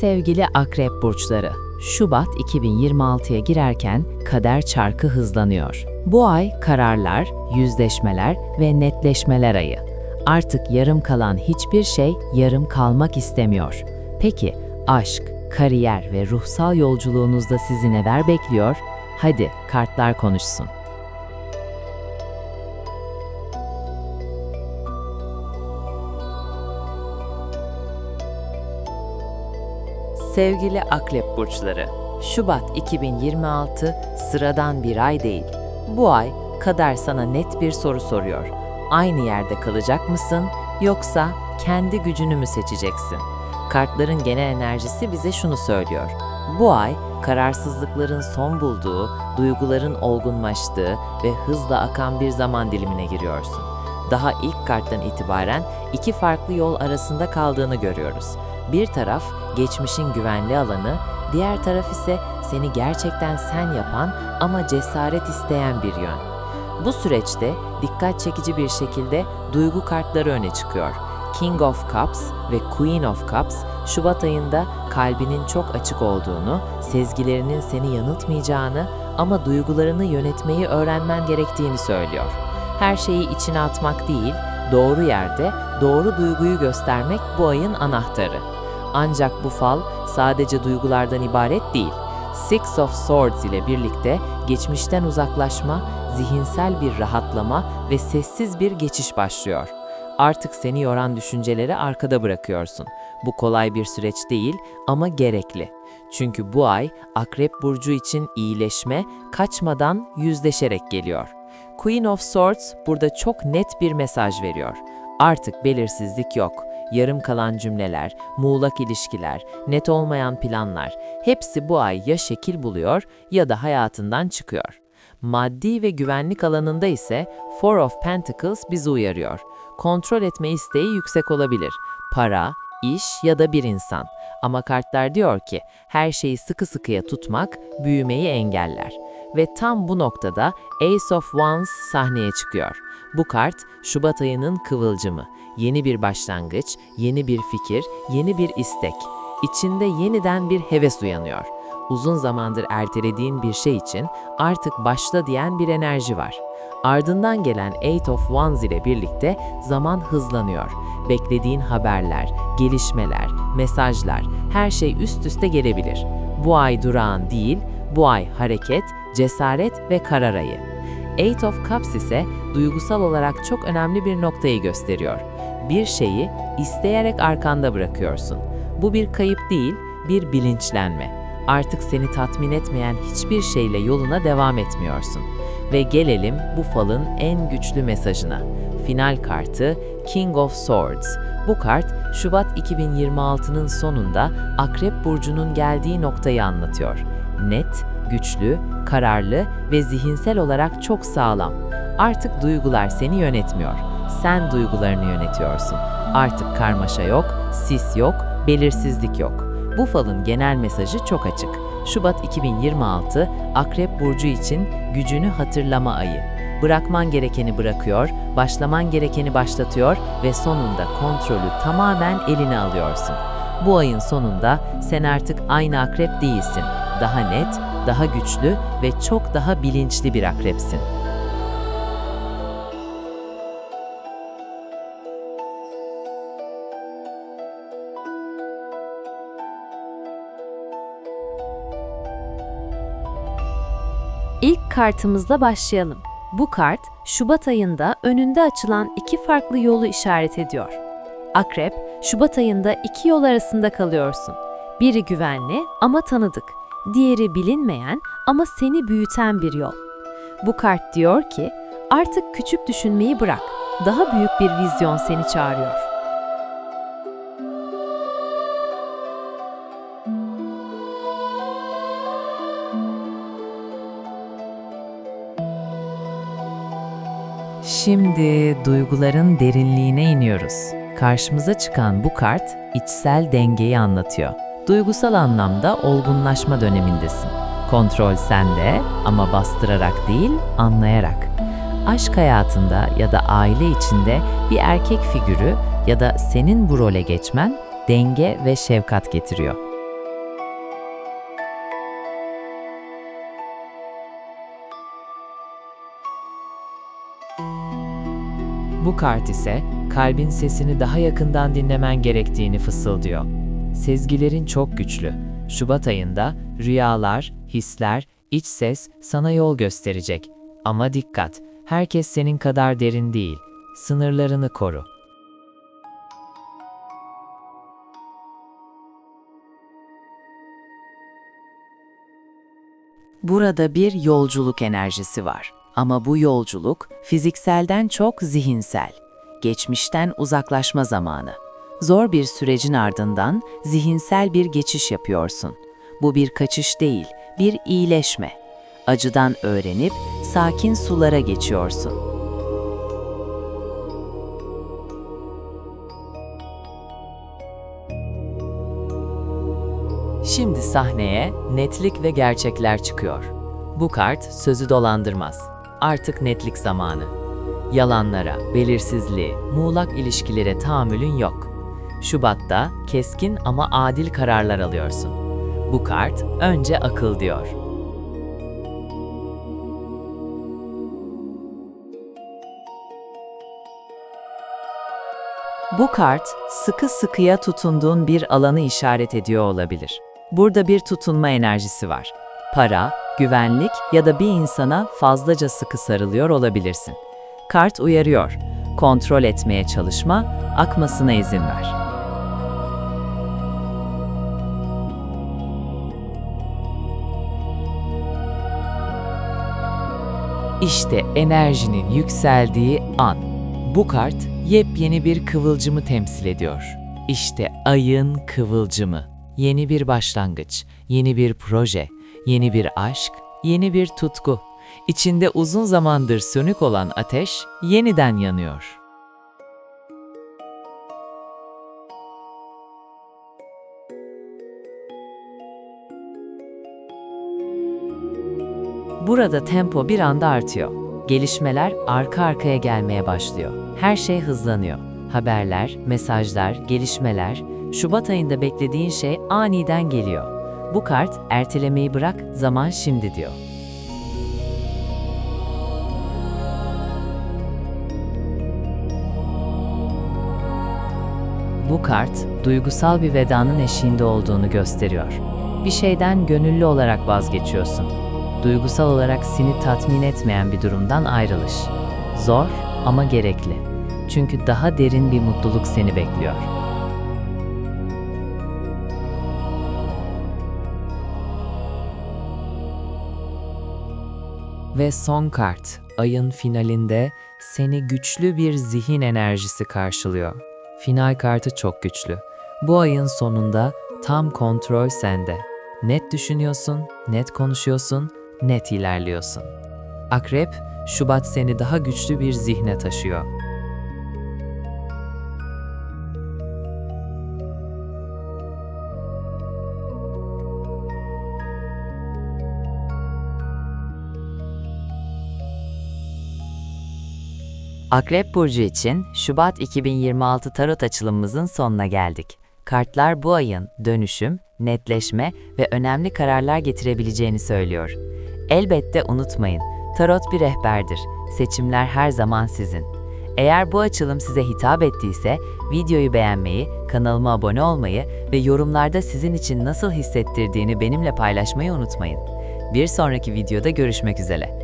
Sevgili Akrep burçları, Şubat 2026'ya girerken kader çarkı hızlanıyor. Bu ay kararlar, yüzleşmeler ve netleşmeler ayı. Artık yarım kalan hiçbir şey yarım kalmak istemiyor. Peki aşk, kariyer ve ruhsal yolculuğunuzda sizi neler bekliyor? Hadi kartlar konuşsun. Sevgili Akrep burçları, Şubat 2026 sıradan bir ay değil. Bu ay kader sana net bir soru soruyor. Aynı yerde kalacak mısın yoksa kendi gücünü mü seçeceksin? Kartların genel enerjisi bize şunu söylüyor. Bu ay kararsızlıkların son bulduğu, duyguların olgunlaştığı ve hızla akan bir zaman dilimine giriyorsun. Daha ilk karttan itibaren iki farklı yol arasında kaldığını görüyoruz. Bir taraf geçmişin güvenli alanı, diğer taraf ise seni gerçekten sen yapan ama cesaret isteyen bir yön. Bu süreçte dikkat çekici bir şekilde duygu kartları öne çıkıyor. King of Cups ve Queen of Cups, Şubat ayında kalbinin çok açık olduğunu, sezgilerinin seni yanıltmayacağını ama duygularını yönetmeyi öğrenmen gerektiğini söylüyor. Her şeyi içine atmak değil, doğru yerde doğru duyguyu göstermek bu ayın anahtarı. Ancak bu fal sadece duygulardan ibaret değil. Six of Swords ile birlikte geçmişten uzaklaşma, zihinsel bir rahatlama ve sessiz bir geçiş başlıyor. Artık seni yoran düşünceleri arkada bırakıyorsun. Bu kolay bir süreç değil ama gerekli. Çünkü bu ay Akrep burcu için iyileşme kaçmadan yüzleşerek geliyor. Queen of Swords burada çok net bir mesaj veriyor. Artık belirsizlik yok. Yarım kalan cümleler, muğlak ilişkiler, net olmayan planlar hepsi bu ay ya şekil buluyor ya da hayatından çıkıyor. Maddi ve güvenlik alanında ise Four of Pentacles bizi uyarıyor. Kontrol etme isteği yüksek olabilir. Para, iş ya da bir insan. Ama kartlar diyor ki her şeyi sıkı sıkıya tutmak büyümeyi engeller. Ve tam bu noktada Ace of Wands sahneye çıkıyor. Bu kart Şubat ayının kıvılcımı. Yeni bir başlangıç, yeni bir fikir, yeni bir istek. İçinde yeniden bir heves uyanıyor. Uzun zamandır ertelediğin bir şey için artık başla diyen bir enerji var. Ardından gelen Eight of Wands ile birlikte zaman hızlanıyor. Beklediğin haberler, gelişmeler, mesajlar, her şey üst üste gelebilir. Bu ay durağan değil, bu ay hareket, cesaret ve karar ayı. Eight of Cups ise duygusal olarak çok önemli bir noktayı gösteriyor. Bir şeyi isteyerek arkanda bırakıyorsun. Bu bir kayıp değil, bir bilinçlenme. Artık seni tatmin etmeyen hiçbir şeyle yoluna devam etmiyorsun. Ve gelelim bu falın en güçlü mesajına. Final kartı King of Swords. Bu kart Şubat 2026'nın sonunda Akrep burcunun geldiği noktayı anlatıyor. Net, güçlü, kararlı ve zihinsel olarak çok sağlam. Artık duygular seni yönetmiyor. Sen duygularını yönetiyorsun. Artık karmaşa yok, sis yok, belirsizlik yok. Bu falın genel mesajı çok açık. Şubat 2026 Akrep burcu için gücünü hatırlama ayı. Bırakman gerekeni bırakıyor, başlaman gerekeni başlatıyor ve sonunda kontrolü tamamen eline alıyorsun. Bu ayın sonunda sen artık aynı akrep değilsin. Daha net, daha güçlü ve çok daha bilinçli bir akrepsin. İlk kartımızla başlayalım. Bu kart, Şubat ayında önünde açılan iki farklı yolu işaret ediyor. Akrep, Şubat ayında iki yol arasında kalıyorsun. Biri güvenli ama tanıdık, diğeri bilinmeyen ama seni büyüten bir yol. Bu kart diyor ki, artık küçük düşünmeyi bırak, daha büyük bir vizyon seni çağırıyor. Şimdi duyguların derinliğine iniyoruz. Karşımıza çıkan bu kart içsel dengeyi anlatıyor duygusal anlamda olgunlaşma dönemindesin. Kontrol sende ama bastırarak değil, anlayarak. Aşk hayatında ya da aile içinde bir erkek figürü ya da senin bu role geçmen denge ve şefkat getiriyor. Bu kart ise kalbin sesini daha yakından dinlemen gerektiğini fısıldıyor. Sezgilerin çok güçlü. Şubat ayında rüyalar, hisler, iç ses sana yol gösterecek. Ama dikkat, herkes senin kadar derin değil. Sınırlarını koru. Burada bir yolculuk enerjisi var. Ama bu yolculuk fizikselden çok zihinsel. Geçmişten uzaklaşma zamanı. Zor bir sürecin ardından zihinsel bir geçiş yapıyorsun. Bu bir kaçış değil, bir iyileşme. Acıdan öğrenip sakin sulara geçiyorsun. Şimdi sahneye netlik ve gerçekler çıkıyor. Bu kart sözü dolandırmaz. Artık netlik zamanı. Yalanlara, belirsizliğe, muğlak ilişkilere tahammülün yok. Şubat'ta keskin ama adil kararlar alıyorsun. Bu kart önce akıl diyor. Bu kart sıkı sıkıya tutunduğun bir alanı işaret ediyor olabilir. Burada bir tutunma enerjisi var. Para, güvenlik ya da bir insana fazlaca sıkı sarılıyor olabilirsin. Kart uyarıyor. Kontrol etmeye çalışma, akmasına izin ver. İşte enerjinin yükseldiği an. Bu kart yepyeni bir kıvılcımı temsil ediyor. İşte ayın kıvılcımı. Yeni bir başlangıç, yeni bir proje, yeni bir aşk, yeni bir tutku. İçinde uzun zamandır sönük olan ateş yeniden yanıyor. Burada tempo bir anda artıyor. Gelişmeler arka arkaya gelmeye başlıyor. Her şey hızlanıyor. Haberler, mesajlar, gelişmeler, Şubat ayında beklediğin şey aniden geliyor. Bu kart ertelemeyi bırak, zaman şimdi diyor. Bu kart, duygusal bir vedanın eşiğinde olduğunu gösteriyor. Bir şeyden gönüllü olarak vazgeçiyorsun. Duygusal olarak seni tatmin etmeyen bir durumdan ayrılış. Zor ama gerekli. Çünkü daha derin bir mutluluk seni bekliyor. Ve son kart, ayın finalinde seni güçlü bir zihin enerjisi karşılıyor. Final kartı çok güçlü. Bu ayın sonunda tam kontrol sende. Net düşünüyorsun, net konuşuyorsun, net ilerliyorsun. Akrep, Şubat seni daha güçlü bir zihne taşıyor. Akrep Burcu için Şubat 2026 tarot açılımımızın sonuna geldik. Kartlar bu ayın dönüşüm, netleşme ve önemli kararlar getirebileceğini söylüyor. Elbette unutmayın, tarot bir rehberdir. Seçimler her zaman sizin. Eğer bu açılım size hitap ettiyse videoyu beğenmeyi, kanalıma abone olmayı ve yorumlarda sizin için nasıl hissettirdiğini benimle paylaşmayı unutmayın. Bir sonraki videoda görüşmek üzere.